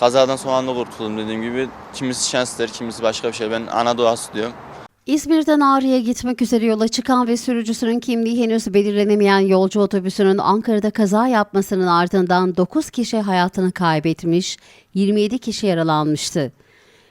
Kazadan son anda kurtuldum dediğim gibi. Kimisi şans der, kimisi başka bir şey. Ben ana doğası diyorum. İzmir'den Ağrı'ya gitmek üzere yola çıkan ve sürücüsünün kimliği henüz belirlenemeyen yolcu otobüsünün Ankara'da kaza yapmasının ardından 9 kişi hayatını kaybetmiş, 27 kişi yaralanmıştı.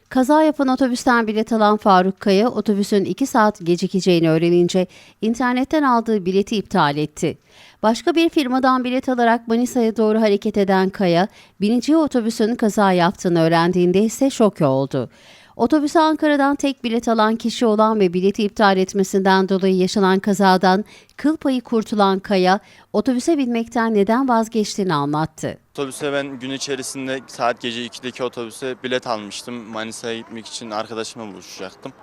Kaza yapan otobüsten bilet alan Faruk Kaya, otobüsün 2 saat gecikeceğini öğrenince internetten aldığı bileti iptal etti. Başka bir firmadan bilet alarak Manisa'ya doğru hareket eden Kaya, bineceği otobüsün kaza yaptığını öğrendiğinde ise şok oldu. Otobüse Ankara'dan tek bilet alan kişi olan ve bileti iptal etmesinden dolayı yaşanan kazadan kıl payı kurtulan Kaya, otobüse binmekten neden vazgeçtiğini anlattı. Otobüse ben gün içerisinde saat gece 2'deki otobüse bilet almıştım. Manisa'ya gitmek için arkadaşımla buluşacaktım.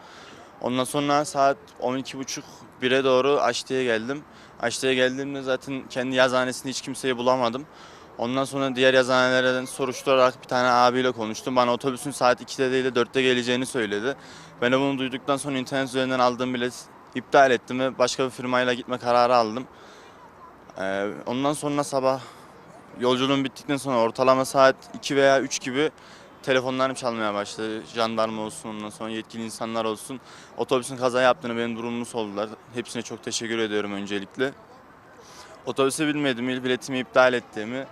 Ondan sonra saat 12.30 1'e doğru Aşti'ye geldim. Aşti'ye geldiğimde zaten kendi yazhanesinde hiç kimseyi bulamadım. Ondan sonra diğer yazhanelerden soruşturarak bir tane abiyle konuştum. Bana otobüsün saat 2'de değil de 4'te geleceğini söyledi. Ben de bunu duyduktan sonra internet üzerinden aldığım bilet iptal ettim ve başka bir firmayla gitme kararı aldım. Ee, ondan sonra sabah Yolculuğum bittikten sonra ortalama saat 2 veya 3 gibi telefonlarım çalmaya başladı. Jandarma olsun ondan sonra yetkili insanlar olsun. Otobüsün kaza yaptığını benim durumumu sordular. Hepsine çok teşekkür ediyorum öncelikle. Otobüse binmediğimi, biletimi iptal ettiğimi,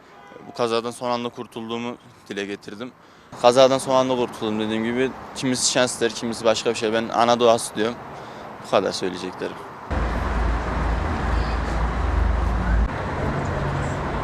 bu kazadan son anda kurtulduğumu dile getirdim. Kazadan son anda kurtuldum dediğim gibi. Kimisi şans der, kimisi başka bir şey. Ben ana doğası. Bu kadar söyleyeceklerim.